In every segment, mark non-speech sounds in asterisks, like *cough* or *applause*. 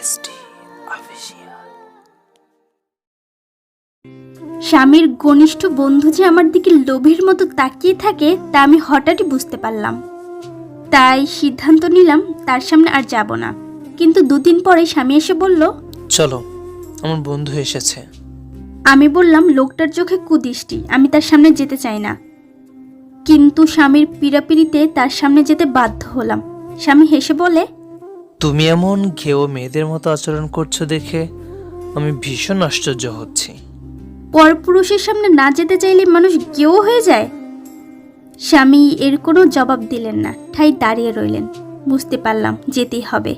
Official স্বামীর ঘনিষ্ঠ বন্ধু যে আমার দিকে লোভের মতো তাকিয়ে থাকে তা আমি হঠাৎই বুঝতে পারলাম। তাই সিদ্ধান্ত নিলাম তার সামনে আর যাব না। কিন্তু দুদিন পরে স্বামী এসে বলল চলো আমার বন্ধু এসেছে। আমি বললাম লোকটার চোখে কুদৃষ্টি আমি তার সামনে যেতে চাই না। কিন্তু স্বামীর পীড়াপিড়িতে তার সামনে যেতে বাধ্য হলাম। স্বামী হেসে বলে তুমি এমন ঘেও মেয়েদের মতো আচরণ করছ দেখে আমি ভীষণ আশ্চর্য হচ্ছি। পরপুরুষের সামনে না যেতে চাইলে মানুষ কেউ হয়ে যায়। স্বামী এর কোনো জবাব দিলেন না ঠাই দাঁড়িয়ে রইলেন। বুঝতে পারলাম যেতেই হবে।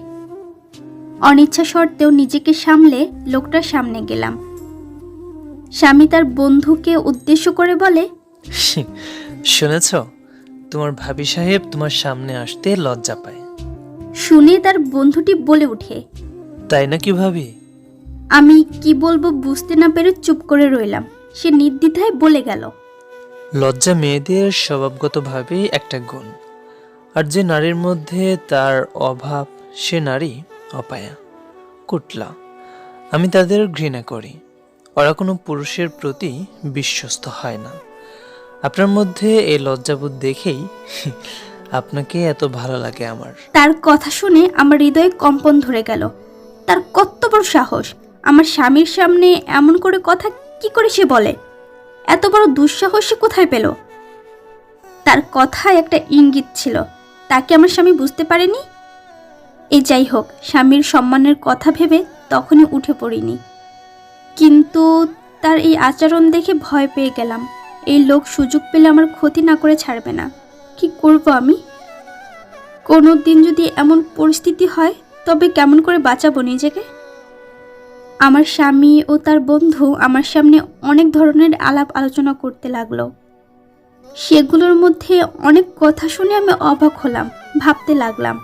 অনিচ্ছা সত্ত্বেও নিজেকে সামলে লোকটার সামনে গেলাম। স্বামী তার বন্ধুকে উদ্দেশ্য করে বলে *laughs* শুনেছ তোমার ভাবি সাহেব তোমার সামনে আসতে লজ্জা পায়। শুনে তার বন্ধুটি বলে ওঠে তাই নাকি ভাবি? আমি কি বলব বুঝতে না পেরে চুপ করে রইলাম। সে নির্দ্বিধায় বলে গেল লজ্জা মেয়েদের স্বভাবগতভাবেই একটা গুণ। আর যে নারীর মধ্যে তার অভাব সে নারী অপায়া কুটলা। আমি তাদের ঘৃণা করি। ওরা কোনো পুরুষের প্রতি বিশ্বস্ত হয় না। আপনার মধ্যে এই লজ্জাবোধ দেখেই আপনাকে এত ভালো লাগে আমার। তার কথা শুনে আমার হৃদয়ে কম্পন ধরে গেল। তার কত বড় সাহস। আমার স্বামীর সামনে এমন করে কথা কি করে সে বলে? এত বড় দুঃসাহস সে কোথায় পেল? তার কথায় একটা ইঙ্গিত ছিল। তাকে আমার স্বামী বুঝতে পারেনি? এ যাই হোক, স্বামীর সম্মানের কথা ভেবে তখনই উঠে পড়িনি। কিন্তু তার এই আচরণ দেখে ভয় পেয়ে গেলাম। এই লোক সুযোগ পেলে আমার ক্ষতি না করে ছাড়বে না। কি করব আমি? কোনো দিন যদি এমন পরিস্থিতি হয়, তবে কেমন করে বাঁচাবো নিজেকে? আমার স্বামী ও তার বন্ধু আমার সামনে অনেক ধরনের আলাপ আলোচনা করতে লাগল। সেগুলোর মধ্যে অনেক কথা শুনে আমি অবাক হলাম, ভাবতে লাগলাম,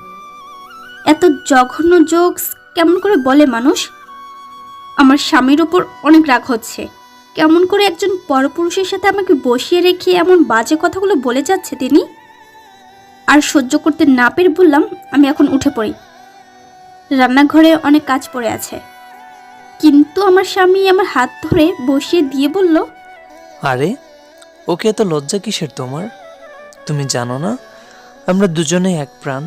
এত জঘন্য জোকস কেমন করে বলে মানুষ? আমার স্বামীর ওপর অনেক রাগ হচ্ছে। কেমন করে একজন পরপুরুষের সাথে আমাকে বসিয়ে রেখে এমন বাজে কথাগুলো বলে যাচ্ছে তিনি? আর সহ্য করতে না পেরে বললাম আমি এখন উঠে পড়ি। রান্নাঘরে অনেক কাজ পড়ে আছে। কিন্তু আমার স্বামী আমার হাত ধরে বসিয়ে দিয়ে বলল আরে ওকে এত লজ্জা কিসের তোমার? তুমি জানো না আমরা দুজনে এক প্রাণ।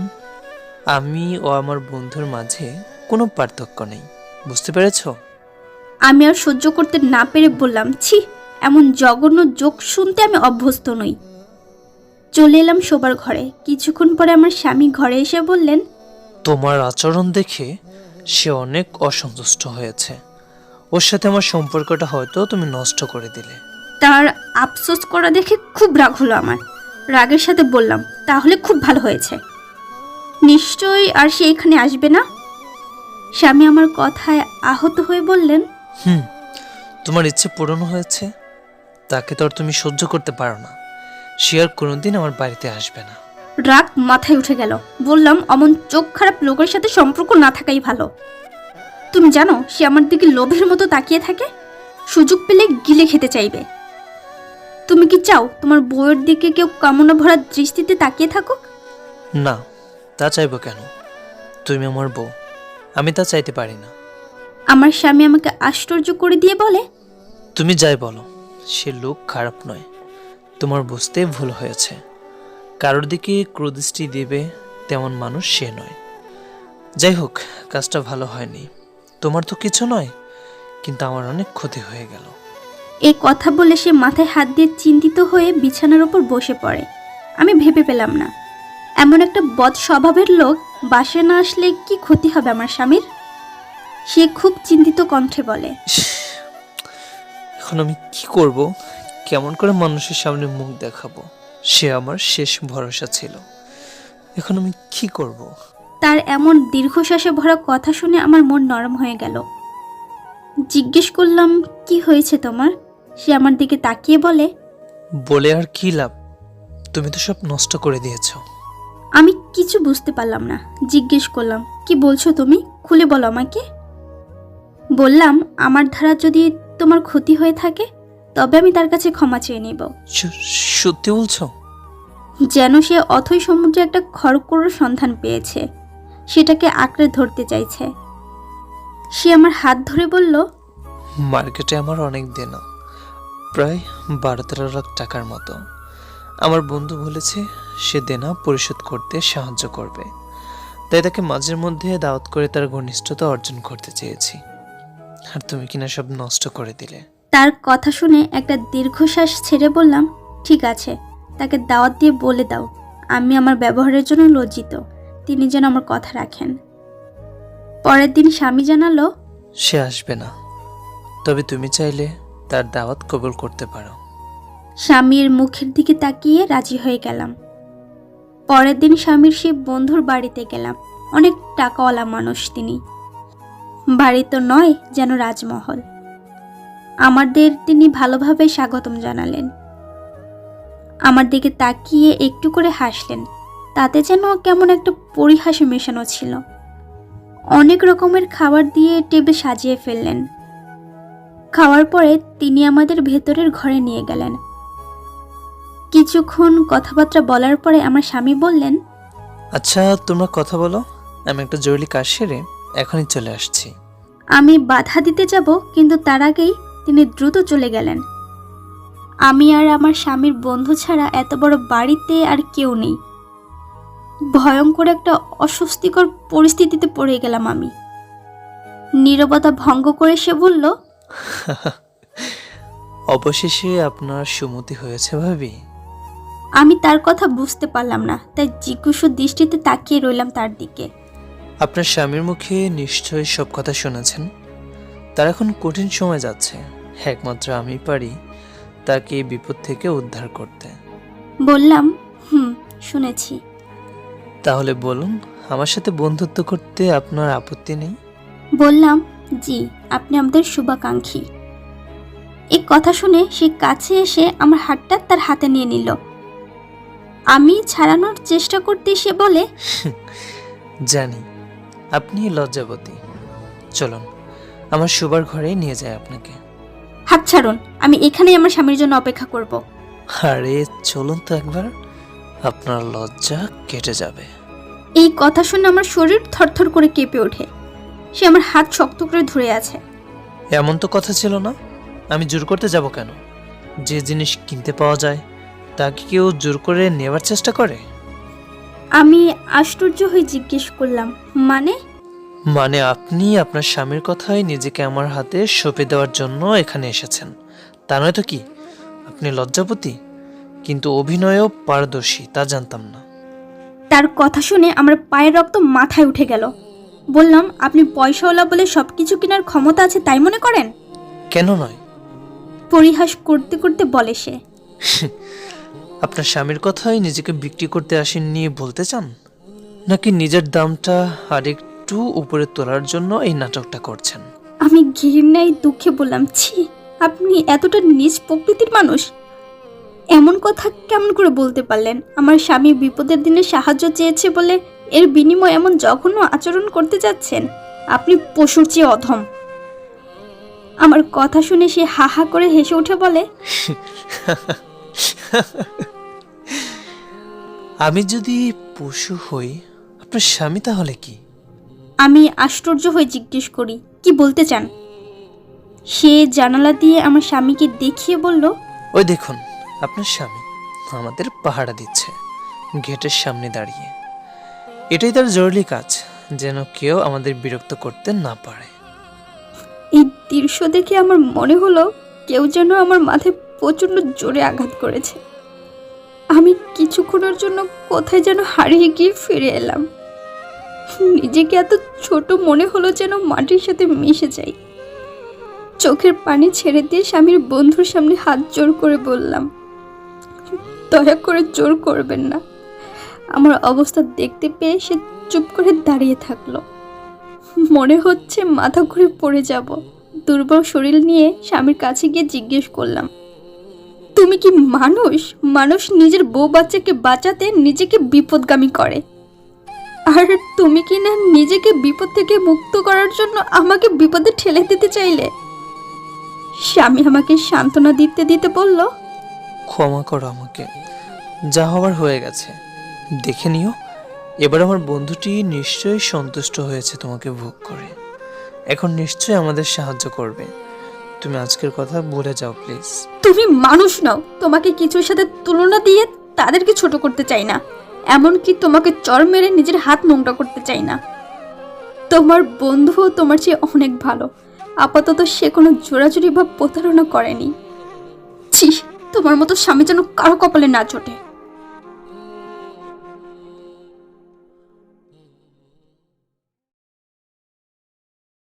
আমি ও আমার বন্ধুর মাঝে কোনো পার্থক্য নেই বুঝতে পেরেছ? আমি আর সহ্য করতে না পেরে বললাম ছি এমন জঘন্য যোগ শুনতে আমি অভ্যস্ত নই। চলে এলাম শোবার ঘরে। কিছুক্ষণ পরে আমার স্বামী ঘরে এসে বললেন তোমার আচরণ দেখে সে অনেক অসন্তুষ্ট হয়েছে। ওর সাথে আমার সম্পর্কটা হয়তো তুমি নষ্ট করে দিলে। তার আফসোস করা দেখে খুব রাগ হলো আমার। রাগের সাথে বললাম তাহলে খুব ভালো হয়েছে। নিশ্চয়ই আর সে এখানে আসবে না? স্বামী আমার কথায় আহত হয়ে বললেন হুম তোমার ইচ্ছে পূরণ হয়েছে। তাকে তো আর তুমি সহ্য করতে পারো না। সে আর কোনোদিন আমার বাড়িতে আসবে না। রাগ মাথায় উঠে গেল। বললাম অমন চোখ খারাপ লোকের সাথে সম্পর্ক না থাকাই ভালো। তুমি জানো সে আমার দিকে লোভের মতো তাকিয়ে থাকে। সুযোগ পেলে গিলে খেতে চাইবে। তুমি কি চাও তোমার বউয়ের দিকে কেউ কামনা ভরা দৃষ্টিতে তাকিয়ে থাকুক? না তা চাইব কেন? তুমি আমার বউ আমি তা চাইতে পারি না। আমার স্বামী আমাকে আশ্চর্য করে দিয়ে বলে তুমি যাই বলো সে লোক খারাপ নয়। তোমার বুঝতে ভুল হয়েছে। কারোর দিকে ক্রোদৃষ্টি দেবে তেমন মানুষ সে নয়। যাই হোক কাজটা ভালো হয়নি। তোমার তো কিছু নয় কিন্তু আমার অনেক ক্ষতি হয়ে গেল। এই কথা বলে সে মাথায় হাত দিয়ে চিন্তিত হয়ে বিছানার উপর বসে পড়ে। আমি ভেবে পেলাম না। এমন একটা বদ স্বভাবের লোক বাসে না আসলে কি ক্ষতি হবে আমার স্বামীর? সে খুব চিন্তিত কণ্ঠে বলে এখন আমি কি করব? কেমন করে মানুষের সামনে মুখ দেখাবো? সে আমার শেষ ভরসা ছিল। এখন আমি কি করব? তার এমন দীর্ঘশ্বাসে ভরা কথা শুনে আমার মন নরম হয়ে গেল। জিজ্ঞেস করলাম কি হয়েছে তোমার? সে আমার দিকে তাকিয়ে বলে বলে আর কি লাভ? তুমি তো সব নষ্ট করে দিয়েছ। আমি কিছু বুঝতে পারলাম না। জিজ্ঞেস করলাম কি বলছো তুমি? খুলে বলো আমাকে। বললাম আমার ধারা যদি তোমার ক্ষতি হয়ে থাকে তবে আমি তার কাছে ক্ষমা চেয়ে নিব। সত্যি বলছো? যেন সে অথই সমুদ্রে একটা খড়কুড়োর সন্ধান পেয়েছে। সেটাকে আঁকড়ে ধরতে চাইছে। সে আমার হাত ধরে বলল মার্কেটে আমার অনেক দেনা প্রায় বারো তেরো লাখ টাকার মতো। আমার বন্ধু বলেছে সে দেনা পরিশোধ করতে সাহায্য করবে। তাই তাকে মাঝের মধ্যে দাওয়াত করে তার ঘনিষ্ঠতা অর্জন করতে চেয়েছি। আর তুমি কিনা সব নষ্ট করে দিলে। তার কথা শুনে একটা দীর্ঘশ্বাস ছেড়ে বললাম ঠিক আছে তাকে দাওয়াত দিয়ে বলে দাও। আমি আমার ব্যবহারের জন্য লজ্জিত। তিনি যেন আমার কথা রাখেন। পরের দিন স্বামী জানালো সে আসবে না। তবে তুমি চাইলে তার দাওয়াত কবুল করতে পারো। স্বামীর মুখের দিকে তাকিয়ে রাজি হয়ে গেলাম। পরের দিন স্বামীর সেই বন্ধুর বাড়িতে গেলাম। অনেক টাকাওয়ালা মানুষ তিনি। বাড়ি তো নয় যেন রাজমহল। আমাদের তিনি ভালোভাবে স্বাগতম জানালেন। আমার দিকে তাকিয়ে একটু করে হাসলেন তাতে যেন কেমন একটা পরিহাস মেশানো ছিল। অনেক রকমের খাবার দিয়ে টেবিল সাজিয়ে ফেললেন। খাওয়ার পরে তিনি আমাদের ভেতরের ঘরে নিয়ে গেলেন। কিছুক্ষণ কথাবার্তা বলার পরে আমার স্বামী বললেন আচ্ছা তোমরা কথা বলো আমি একটা জরুরি কাজ সেরে এখনই চলে আসছি। আমি বাধা দিতে যাব কিন্তু তার আগেই তিনি দ্রুত চলে গেলেন। আমি আর আমার স্বামীর বন্ধু ছাড়া এত বড় বাড়িতে আর কেউ নেই। ভয়ঙ্কর একটা অস্বস্তিকর পরিস্থিতিতে পড়ে গেলাম আমি। নীরবতা ভঙ্গ করে সে বলল অবশেষে আপনার সুমতি হয়েছে ভাবি। আমি তার কথা বুঝতে পারলাম না তাই জিজ্ঞাসু দৃষ্টিতে তাকিয়ে রইলাম তার দিকে। আপনার স্বামীর মুখে নিশ্চয়ই সব কথা শুনেছেন। তার এখন কঠিন সময় যাচ্ছে। একমাত্র আমি পারি তাকে এই বিপদ থেকে উদ্ধার করতে। বললাম হুম শুনেছি। তাহলে বলুন আমার সাথে বন্ধুত্ব করতে আপনার আপত্তি নেই? বললাম জি আপনি আমাদের শুভাকাঙ্ক্ষী। এই কথা শুনে সে কাছে এসে আমার হাতটা তার হাতে নিয়ে নিল। আমি ছাড়ানোর চেষ্টা করতে সে বলে? *laughs* জানি আপনি লজ্জাবতী। চলুন আমার শুবার ঘরেই নিয়ে যায় আপনাকে। হাত ছাড়ুন আমি এখানেই আমার স্বামীর জন্য অপেক্ষা করব। আরে চলুন তো একবার। আপনার লজ্জা কেটে যাবে। এই কথা শুনে আমার শরীর থরথর করে কেঁপে ওঠে। সে আমার হাত শক্ত করে ধরে আছে। এমন তো কথা ছিল না। আমি জোর করতে যাব কেন? যে জিনিস কিনতে পাওয়া যায় তাকে কেউ জোর করে নেবার চেষ্টা করে? আমি আশ্চর্য হয়ে জিজ্ঞেস করলাম মানে? মানে আপনি আপনার স্বামীর কথাই নিজেকে আমার হাতে সঁপে দেওয়ার জন্য এখানে এসেছেন। তা নয় তো কি? আপনি লজ্জাপতি? কিন্তু অভিনয়ও পারদর্শী তা জানতাম না। তার কথা শুনে আমার পায়ের রক্ত মাথায় উঠে গেল। বললাম আপনি পয়সাওয়ালা বলে সব কিছু কেনার ক্ষমতা আছে তাই মনে করেন? কেন নয়? পরিহাস করতে করতে বলে সে। *laughs* আপনার স্বামীর কথাই নিজেকে বিক্রি করতে আসেননি বলতে চান? নাকি নিজের দামটা আরেকটু উপরে তোলার জন্য এই নাটকটা করছেন। আমি ঘৃণায় দুঃখে বললাম ছি আপনি এতটা নিজ প্রকৃতির মানুষ। এমন কথা কেমন করে বলতে পারলেন? আমার স্বামী বিপদের দিনে সাহায্য চেয়েছে বলে এর বিনিময়ে এমন জঘন্য আচরণ করতে যাচ্ছেন? আপনি পশুর চেয়ে অধম। আমার কথা শুনে সে হা হা করে হেসে উঠে বলে আমি যদি পশু হই আপনার স্বামী তাহলে কি? আমি আশ্চর্য হয়ে জিজ্ঞেস করি কি বলতে চান? সে জানালা দিয়ে আমার স্বামীকে দেখিয়ে বলল ওই দেখুন আপনার স্বামী আমাদের পাহারা দিচ্ছে গেটের সামনে দাঁড়িয়ে। এটাই তার জরুরি কাজ যেন কেউ আমাদের বিরক্ত করতে না পারে। এই দৃশ্য দেখে আমার মনে হলো কেউ যেন আমার মাথায় প্রচণ্ড জোরে আঘাত করেছে। আমি কিছুক্ষণের জন্য কোথায় যেন হারিয়ে গিয়ে ফিরে এলাম। নিজেকে এত ছোট মনে হলো যেন মাটির সাথে মিশে যাই চোখের পানি ছেড়ে দিয়ে স্বামীর বন্ধুর সামনে হাত জোর করে বললাম, দয়া করে জোর করবেন না। আমার অবস্থা দেখতে পেয়ে সে চুপ করে দাঁড়িয়ে থাকল। মনে হচ্ছে মাথা ঘুরে পড়ে যাব। দুর্বল শরীর নিয়ে স্বামীর কাছে গিয়ে জিজ্ঞেস করলাম, তুমি কি মানুষ? মানুষ নিজের বউ বাচ্চাকে বাঁচাতে নিজেকে বিপদগামী করে? আর তুমি কি না নিজেকে বিপদ থেকে মুক্ত করার জন্য আমাকে বিপদে ঠেলে দিতে চাইলে? স্বামী আমাকে সান্ত্বনা দিতে দিতে বলল ক্ষমা করো আমাকে যা হওয়ার হয়ে গেছে। দেখে নিও এবার আমার বন্ধুটি নিশ্চয়ই সন্তুষ্ট হয়েছে তোমাকে ভোগ করে। এখন নিশ্চয়ই আমাদের সাহায্য করবে। তুমি আজকের কথা বলে যাও প্লিজ। তুমি মানুষ নও তোমাকে কিছুর সাথে তুলনা দিয়ে তাদেরকে ছোট করতে চাই না। এমনকি তোমাকে চর মেরে নিজের হাত নোংরা করতে চাই না। তোমার বন্ধুও তোমার চেয়ে অনেক ভালো। আপাতত সে কোনো জোরাজুরি বা প্রতারণা করেনি। ছি, তোমার মতো স্বামী যেন কারও কপালে না চটে।